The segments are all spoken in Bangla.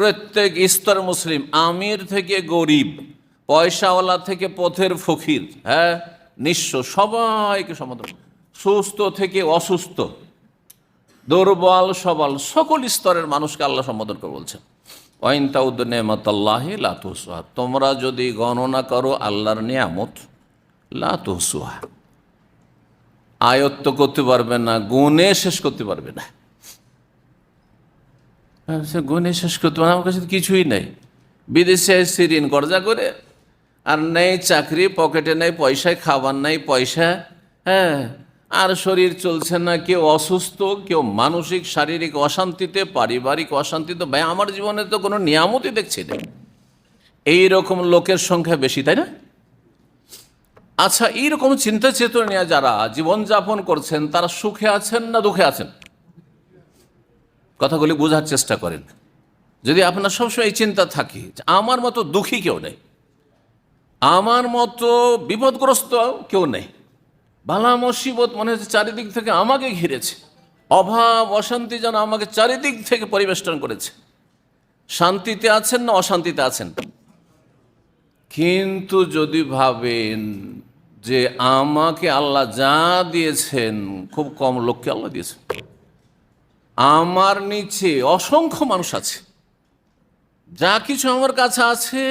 প্রত্যেক স্তর মুসলিম, আমির থেকে গরিব, পয়সাওয়ালা থেকে পথের ফকির হ্যাঁ? নিঃস্ব, সবাইকে সমাদর সুস্থ থেকে অসুস্থ, দুর্বল সবল, সকল স্তরের মানুষকে আল্লাহ সম্বোধন করে বলছেন। ওয়াইনতাউদ্দ নেমতাল্লাহ লাতুসুহা তোমরা যদি গণনা করো আল্লাহর নিয়ামত লাতুসুহা আয়ত্ত করতে পারবে না, গুণে শেষ করতে পারবে না। সে গুণে শেষ করতে পারবে না, আমার কাছে কিছুই নেই। বিদেশে এসে ঋণ কর্জা করে। আর নেই চাকরি পকেটে নেই পয়সায় খাবার নেই পয়সা হ্যাঁ। আর শরীর চলছে না কেউ অসুস্থ কেউ মানসিক শারীরিক অশান্তিতে পারিবারিক অশান্তিতে। ভাই আমার জীবনে তো কোনো নিয়ামতই দেখছি না। এই রকম লোকের সংখ্যা বেশি তাই না? আচ্ছা এইরকম চিন্তা চেতনা যারা জীবনযাপন করছেন তারা সুখে আছেন না দুঃখে আছেন? কথাগুলি বোঝার চেষ্টা করেন। যদি আপনার সবসময় এই চিন্তা থাকে আমার মতো দুঃখী কেউ নেই, আমার মতো বিপদগ্রস্ত কেউ নেই, বালা মুসিবত মনে হচ্ছে চারিদিক থেকে আমাকে ঘিরেছে, অভাব, অশান্তি যেন আমাকে চারিদিক থেকে পরিবেষ্টন করেছে। শান্তিতে আছেন না অশান্তিতে আছেন? কিন্তু যদি ভাবেন যে আমাকে আল্লাহ যা দিয়েছেন, খুব কম লোককে আল্লাহ দিয়েছেন। আমার নিচে অসংখ্য মানুষ আছে। যা কিছু আমার কাছে আছে,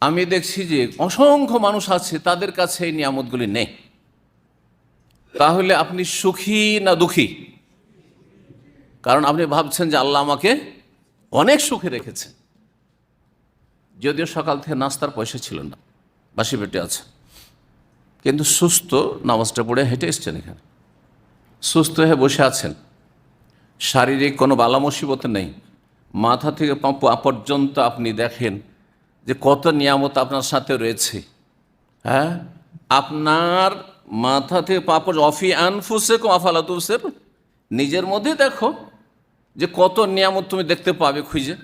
আমি দেখছি যে অসংখ্য মানুষ আছে, তাদের কাছে এই নিয়ামতগুলি নেই। তাহলে আপনি সুখী না দুঃখী? কারণ আপনি ভাবছেন যে আল্লাহ আমাকে অনেক সুখে রেখেছে যদিও সকাল থেকে নাস্তার পয়সা ছিল না, বাসি পেটে আছে। কিন্তু সুস্থ, নামাজটা পড়ে হেঁটে এসছেন এখানে। সুস্থ হয়ে বসে আছেন। শারীরিক কোনো বালা মুসিবত নেই। মাথা থেকে পা পর্যন্ত আপনি দেখেন যে কত নিয়ামত আপনার সাথে রয়েছে। হ্যাঁ? আপনার মাথা থেকে পা পর্যন্ত, অফি আনফুসে কো আফালাতুসের নিজের মধ্যে দেখো যে কত নিয়ামত তুমি দেখতে পাবে খুঁজে।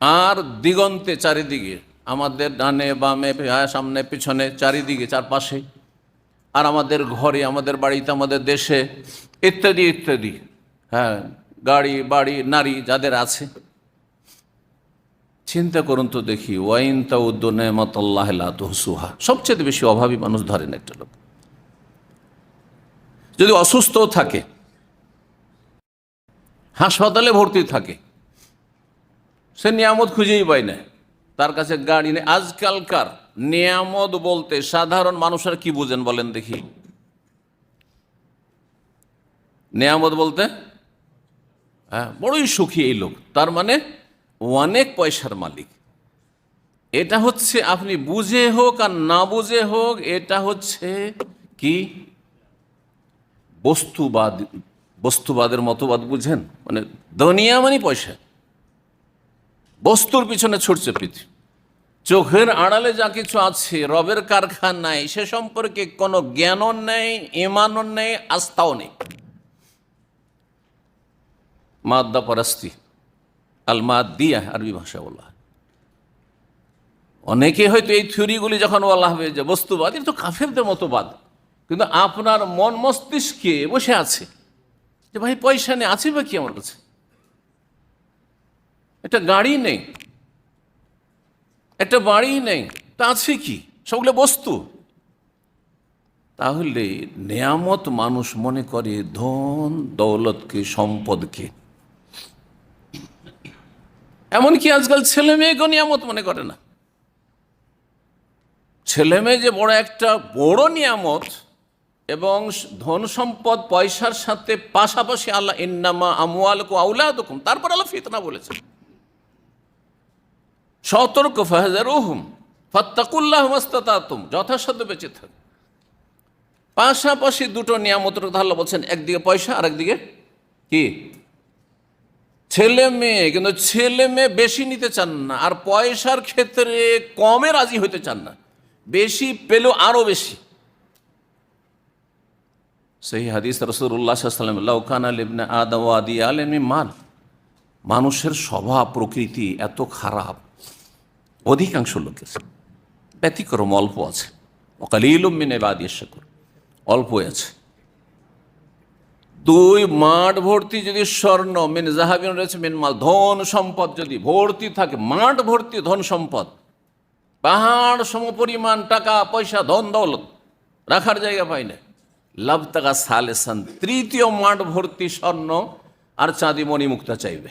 আর দিগন্তে চারিদিকে, আমাদের ডানে বামে, সামনে, পিছনে, চারিদিকে, চারপাশে আর আমাদের ঘরে, আমাদের বাড়িতে, আমাদের দেশে, ইত্যাদি ইত্যাদি। হ্যাঁ গাড়ি, বাড়ি, নারী যাদের আছে। চিন্তা করুন তো দেখি, ওয়াইন তাউদ্দনেমতাল্লাহ সুহা সবচেয়ে বেশি অভাবী মানুষ ধরেন একটা লোক। যদি অসুস্থও থাকে, হাসপাতালে ভর্তি থাকে, সে নিয়ামত খুঁজেই পায় না। তার কাছে গাড়ি নেই। আজকালকার নিয়ামত বলতে সাধারণ মানুষের কি বুঝেন বলেন দেখি। নিয়ামত বলতে? হ্যাঁ বড়ই সুখী এই লোক। তার মানে অনেক পয়সার মালিক। এটা হচ্ছে আপনি বুঝে হোক আর না বুঝে হোক, এটা হচ্ছে কি? বস্তুবাদ, বস্তুবাদের মতবাদ বুঝেন? মানে দুনিয়া মানে পয়সা। বস্তুর পিছনে ছুটছে পৃথিবী। চোখের আড়ালে যা কিছু আছে, রবের কারখানায় সে সম্পর্কে কোনো জ্ঞানও নেই, ইমানও নেই, আস্থাও নেই। মাদ্দা পরাস্তি, আল মাদ্দিয়া আরবি ভাষা বলা অনেকে হয়তো এই থিওরিগুলি যখন বলা হবে যে বস্তুবাদ এটা তো কাফেরদের মতো বাদ। কিন্তু আপনার মন মস্তিষ্কে বসে আছে, যে ভাই পয়সা নেই, আছে বা কি আমার কাছে? একটা গাড়ি নেই একটা বাড়ি নেই, তা আছে কি? সবগুলো বস্তু। তাহলে নেয়ামত মানুষ মনে করে ধন দৌলতকে, সম্পদকে। এমনকি আজকাল ছেলে মেয়েকেও নিয়ামত মনে করে না। ছেলে মেয়ে যে বড় একটা বড় নিয়ামত এবং ধন সম্পদ পয়সার সাথে পাশাপাশি আল্লাহ ইন্নামা আমুয়াল কো আউলাদুকুম তারপর আল্লাহ ফিতনা বলেছেন। সতর্ক ফাহাজার ওহুম ফত্তাকুল্লাহ মাস্তাতুম যথাসাধ্য বেঁচে থাক। পাশাপাশি দুটো নিয়ামতের কথা আল্লাহ বলছেন, একদিকে পয়সা আর একদিকে কি? ছেলে মেয়ে কিন্তু ছেলে মেয়ে বেশি নিতে চান না, আর পয়সার ক্ষেত্রে কমে রাজি হইতে চান না। বেশি পেলেও আরও বেশি। সেই হাদিস রসুল্লাহ সাল্লাম লাউকান আলিবনে আদি আলেমি মাল। মানুষের স্বভাব, প্রকৃতি এত খারাপ অধিকাংশ লোকের ব্যতিক্রম অল্প আছে। অকালিলুম মিনে বাদিয়ে শকর অল্প আছে। দুই মাঠ ভর্তি যদি স্বর্ণ, মিন জাহাবিন রয়েছে, মিন মাল, ধন সম্পদ যদি ভর্তি থাকে, মাঠ ভর্তি ধন সম্পদ, পাহাড় সমপরিমাণ টাকা, পয়সা, ধন, দৌলত রাখার জায়গা পাই না লাভ টাকা সালেসান, তৃতীয় মাঠ ভর্তি স্বর্ণ, আর চাঁদি মণি মুক্তা চাইবে।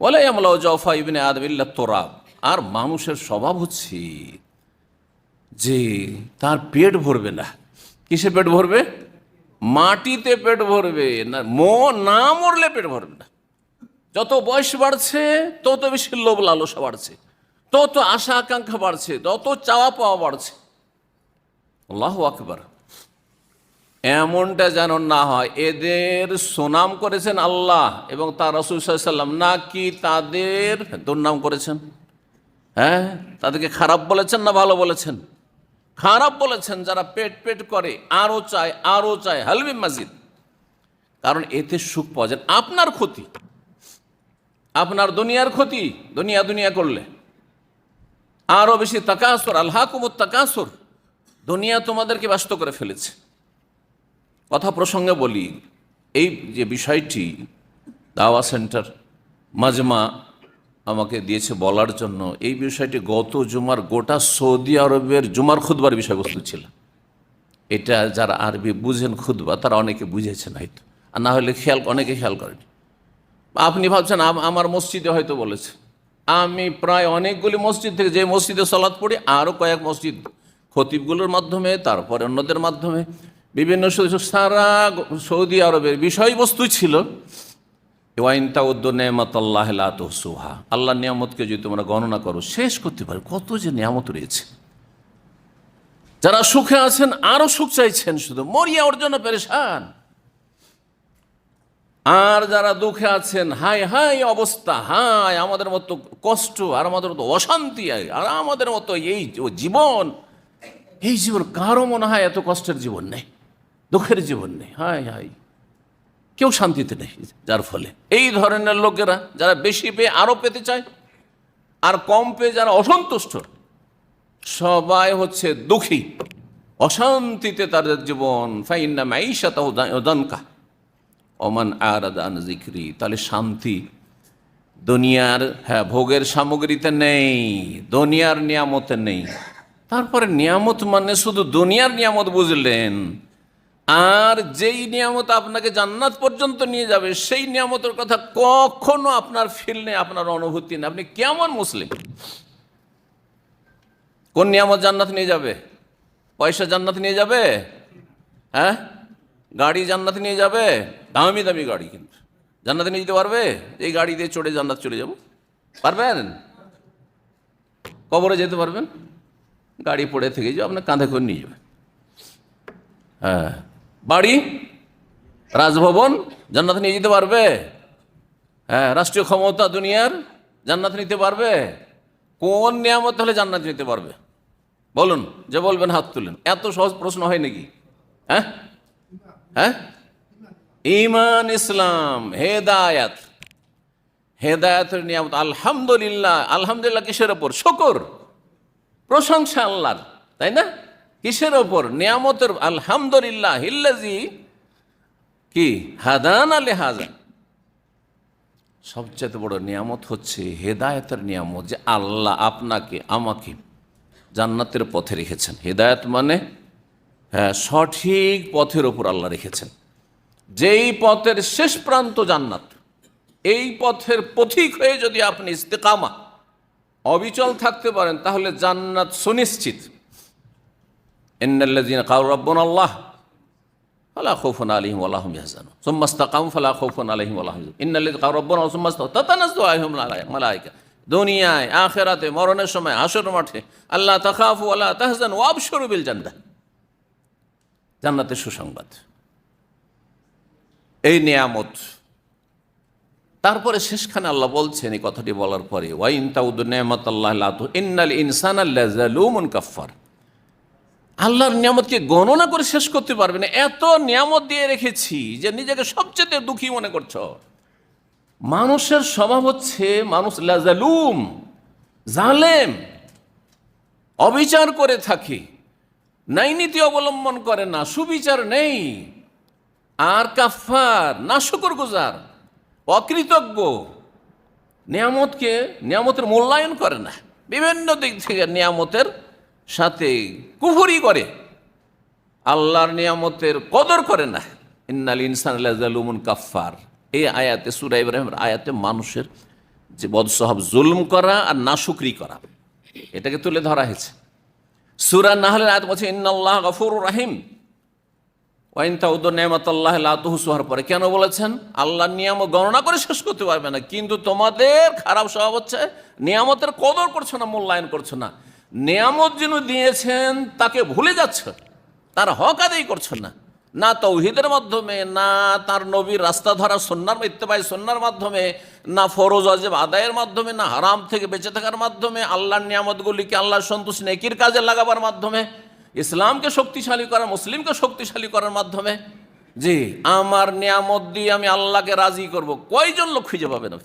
বলে আমলা জফা ইবনে আদমিল্লা তোরাব। আর মানুষের স্বভাব হচ্ছে যে তার পেট ভরবে না। কিসে পেট ভরবে? মাটিতে পেট ভরবে না, মো না মরলে পেট ভরবে না। যত বয়স বাড়ছে, তত বেশি লোভ লালসা বাড়ছে, তত আশা আকাঙ্ক্ষা বাড়ছে, তত চাওয়া পাওয়া বাড়ছে। আল্লাহ আকবার। এমনটা যেন না হয়। এদের সুনাম করেছেন আল্লাহ এবং তার রসুল সাল্লাম নাকি তাদের দুর্নাম করেছেন? হ্যাঁ? তাদেরকে খারাপ বলেছেন না ভালো বলেছেন? খারাপ বলেছেন, যারা পেট পেট করে আরও চায় আরও চায় হালবি মাজিদ। কারণ এতে সুখ পাওয়া যায়। আপনার ক্ষতি। আপনার দুনিয়ার ক্ষতি, দুনিয়া দুনিয়া করলে। আরও বেশি তাকাসর আল্লাহ কুমুর তাকাসর। দুনিয়া তোমাদেরকে ব্যস্ত করে ফেলেছে। কথা প্রসঙ্গে বলি, এই যে বিষয়টি, দাওয়া সেন্টার, মাজমা আমাকে দিয়েছে বলার জন্য। এই বিষয়টি গত জুমার গোটা সৌদি আরবের জুমার খুদবার বিষয়বস্তু ছিল। এটা যারা আরবি বুঝেন খুদবা তারা অনেকে বুঝেছেন হয়তো। আর না হলে খেয়াল, অনেকে খেয়াল করেনি। আপনি ভাবছেন আমার মসজিদে হয়তো বলেছে। আমি প্রায় অনেকগুলি মসজিদ থেকে যে মসজিদে সলাৎ পড়ি আরও কয়েক মসজিদ খতিবগুলোর মাধ্যমে, তারপরে অন্যদের মাধ্যমে। বিভিন্ন সারা সৌদি আরবের বিষয়বস্তু ছিল ওয়াইনতা উদ্দনেমত আল্লাহ নিয়ামতকে যদি তোমরা গণনা করো, শেষ করতে পারো। কত যে নিয়ামত রয়েছে। যারা সুখে আছেন সুখ চাইছেন শুধু। মরিয়া ওর জন্য পেরেশান। আর যারা দুঃখে আছেন হাই হাই অবস্থা হাই আমাদের মতো কষ্ট, আর আমাদের মতো অশান্তি, আর আমাদের মতো এই জীবন। এই জীবন কারও মনে হয় এত কষ্টের জীবন নেই। দুঃখের জীবন নেই। হাই হাই কেউ শান্তিতে নেই যার ফলে। এই ধরনের লোকেরা যারা বেশি পেয়ে আরও পেতে চায় আর কম পেয়ে যারা অসন্তুষ্ট, সবাই হচ্ছে দুঃখী। অশান্তিতে তাদের জীবন। ফাইন্না মাইশা ওমান আরাদান জিক্রি তাহলে শান্তি দুনিয়ার হ্যাঁ ভোগের সামগ্রীতে নেই, দুনিয়ার নিয়ামতে নেই। তারপরে নিয়ামত মানে শুধু দুনিয়ার নিয়ামত বুঝলেন আর যেই নিয়ামত আপনাকে জান্নাত পর্যন্ত নিয়ে যাবে, সেই নিয়ামতের কথা কখনো আপনার ফিল নেই, আপনার অনুভূতি নেই। আপনি কেমন মুসলিম? কোন নিয়ামত জান্নাত নিয়ে যাবে? পয়সা জান্নাত নিয়ে যাবে? হ্যাঁ? গাড়ি জান্নাত নিয়ে যাবে? দামি দামি গাড়ি কিন্তু। জান্নাত নিয়ে যেতে পারবে? এই গাড়ি দিয়ে চড়ে জান্নাত চলে যাব। পারবেন? কবরে যেতে পারবেন? গাড়ি পড়ে থেকে যাও আপনার কাঁধে করে নিয়ে যাবে। হ্যাঁ। বাড়ি? রাজভবন? জান্নাত নিয়ে যেতে পারবে? হ্যাঁ রাষ্ট্রীয় ক্ষমতা দুনিয়ার জান্নাত নিতে পারবে? কোন নিয়ামত হলে জান্নাত নিতে পারবে? বলুন, যে বলবেন হাত তুলেন। এত সহজ প্রশ্ন হয় নাকি? হ্যাঁ? হ্যাঁ? ইমান ইসলাম, হেদায়াত। হেদায়াতের নিয়ামত, আলহামদুলিল্লাহ। আলহামদুলিল্লাহ কিসের ওপর শকর। প্রশংসা আল্লাহর। তাই না? কিসের ওপর? নিয়ামতের আলহামদুলিল্লাহ, হিল্লাজি কি? হাদান আলে হাজান সবচেয়ে বড় নিয়ামত হচ্ছে হেদায়তের নিয়ামত যে আল্লাহ আপনাকে, আমাকে জান্নাতের পথে রেখেছেন। হেদায়ত মানে হ্যাঁ সঠিক পথের ওপর আল্লাহ রেখেছেন। যেই পথের শেষ প্রান্ত জান্নাত, এই পথের পথিক হয়ে যদি আপনি ইস্তেকামা, অবিচল থাকতে পারেন, তাহলে জান্নাত সুনিশ্চিত। ইন্নাল্লাযীনা ক্বালু রাব্বুনা আল্লাহ ফালা খাউফুন আলাইহিম ওয়া লাহুম ইয়াহজানুন সুম্মা ইসতাকামু ফালা খাউফুন আলাইহিম ওয়া লাহুম ইয়াহজানুন ইন্নাল্লাযীনা ক্বালু রাব্বুনা আল্লাহ সুম্মা ইসতাকামু তাতানাজ্জালু আলাইহিম মালায়েকা দুনিয়ায় আখিরাতে মরণের সময় হাসর মাঠে আল্লাহ ওয়া লা তাহজানু ওয়া আবশিরু বিল জান্নাহ জান্নাতের সুসংবাদ এই নিয়ামত তারপরে শেষখানে আল্লাহ বলছেন এই কথাটি বলার পরে ওয়াইন তাউদ নেয়ামত আল্লাহ ইন্নাল ইনসান আল্লাহ কাফার আল্লাহর নিয়ামতকে গণনা করে শেষ করতে পারবে না। এত নিয়ামত দিয়ে রেখেছি যে নিজেকে সবচেয়ে দুঃখী মনে করছ। মানুষের স্বভাব হচ্ছে মানুষ লাজালুম, জালেম, অবিচার করে থাকে ন্যায় নীতি অবলম্বন করে না, সুবিচার নেই, আর কাফার নাশকর গুজার অকৃতজ্ঞ, নিয়ামতকে, নিয়ামতের মূল্যায়ন করে না। বিভিন্ন দিক থেকে নিয়ামতের সাথে কুফুরি করে। আল্লাহর নিয়ামতের কদর করে না। ইন্নাল ইনসান জালুমুন কাফার এই আয়াতে, সুরা ইব্রাহিমের আয়াতে মানুষের যে বদস্বভাব জুলুম করা আর নাশুকরি করা, এটাকে তুলে ধরা হয়েছে। সুরা নাহলের আয়াত বলছে, ইন্নাল্লাহ গফুর রাহিম। ওয়াইন তাউদ নেমাতাল্লাহ লাতুহুসুহার পরে কেন বলেছেন? আল্লাহ নিয়ামত গণনা করে শেষ করতে পারবে না। কিন্তু তোমাদের খারাপ স্বভাব হচ্ছে, নিয়ামতের কদর করছ না, মূল্যায়ন করছ না। নিয়ামত যিনি দিয়েছেন, তাকে ভুলে যাচ্ছ। তার হক আদায় করছ না। না তৌহিদের মাধ্যমে, না তার নবীর রাস্তা ধরা সন্ন্যার ইত্তেবাই সন্ন্যার মাধ্যমে, না ফরোজ অজেব আদায়ের মাধ্যমে, না হারাম থেকে বেঁচে থাকার মাধ্যমে, আল্লাহর নিয়ামতগুলিকে আল্লাহর সন্তোষ নেকির কাজে লাগাবার মাধ্যমে, ইসলামকে শক্তিশালী করা, মুসলিমকে শক্তিশালী করার মাধ্যমে। জি, আমার নিয়ামত দিয়ে আমি আল্লাহকে রাজি করব। কয়জন লোক খুঁজে পাবেন